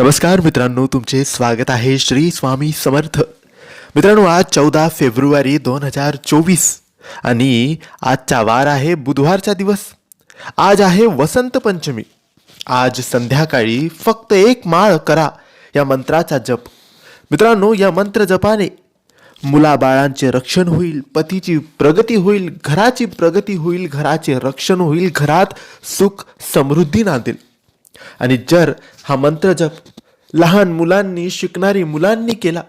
नमस्कार मित्रांनो तुमचे स्वागत आहे श्री स्वामी समर्थ. मित्रांनो आज चौदा फेब्रुवारी दोन हजार चोवीस आणि आजचा वार आहे बुधवारचा दिवस. आज आहे वसंत पंचमी. आज संध्याकाळी फक्त एक माळ करा या मंत्राचा जप. मित्रांनो या मंत्र जपाने मुलाबाळांचे रक्षण होईल पतीची प्रगती होईल घराची प्रगती होईल घराचे रक्षण होईल घरात सुख समृद्धी नांदेल. आणि जर हा मंत्र जप लहान मुलांनी शिकणारी मुलांनी केला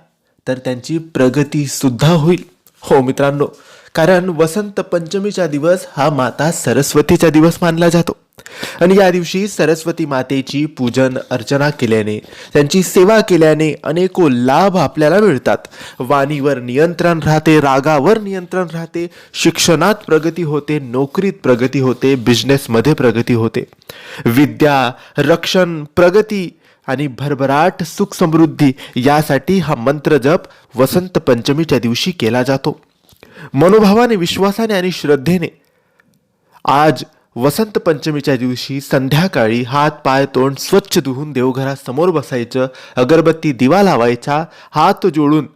तर त्यांची प्रगती सुद्धा होईल. हो मित्रांनो कारण वसंत पंचमीचा दिवस हा माता सरस्वतीचा दिवस मानला जातो. आणि या दिवशी सरस्वती मातेची पूजन अर्चना केल्याने त्यांची सेवा केल्याने अनेको लाभ आपल्याला मिळतात. वाणीवर नियंत्रण राहते रागावर नियंत्रण राहते शिक्षणात प्रगती होते नोकरीत प्रगती होते बिझनेसमध्ये प्रगती होते. विद्या रक्षण प्रगती आणि भरभराट सुख समृद्धी यासाठी हा मंत्र जप वसंत पंचमीच्या दिवशी केला जातो. मनोभावाने विश्वासाने आणि श्रद्धेने. आज वसंत पंचमीच्या दिवशी संध्याकाळी हात पाय तोंड स्वच्छ धुवून देवघरासमोर बसायचं अगरबत्ती दिवा लावायचा हात जोडून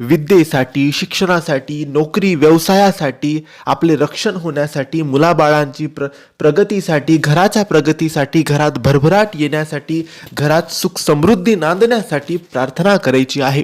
विद्येसाठी शिक्षणासाठी नोकरी व्यवसायासाठी आपले रक्षण होण्यासाठी मुलाबाळांची प्र प्रगतीसाठी घराच्या प्रगतीसाठी घरात भरभराट येण्यासाठी घरात सुख समृद्धी नांदण्यासाठी प्रार्थना करायची आहे.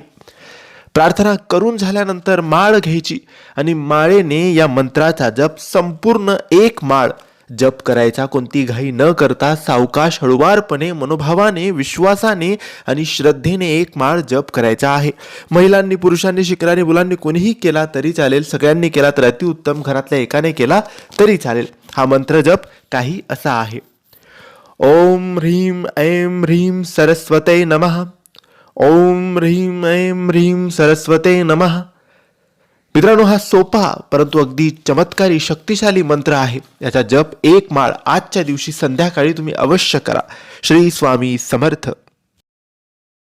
प्रार्थना करून झाल्यानंतर माळ घ्यायची आणि माळेने या मंत्राचा जप संपूर्ण एक माळ जप करायचा. कोणती घाई न करता सावकाश हळुवारपणे मनोभावाने विश्वासाने आणि श्रद्धेने एक माळ जप करायचा आहे. महिलांनी पुरुषांनी शिकणारी मुलांनी कोणीही केला तरी चालेल. सगळ्यांनी केला तर अतिउत्तम घरातल्या एकाने केला तरी चालेल. हा मंत्र जप काही असा आहे. ओम ह्रीम ऐं ह्रीम सरस्वते नमः. ओम ह्रीम ऐं ह्रीम सरस्वते नमः. मित्रांनो हा सोपा परंतु अगदी चमत्कारी शक्तिशाली मंत्र आहे. याचा जप एक माळ आजच्या दिवशी संध्याकाळी तुम्ही अवश्य करा. श्री स्वामी समर्थ.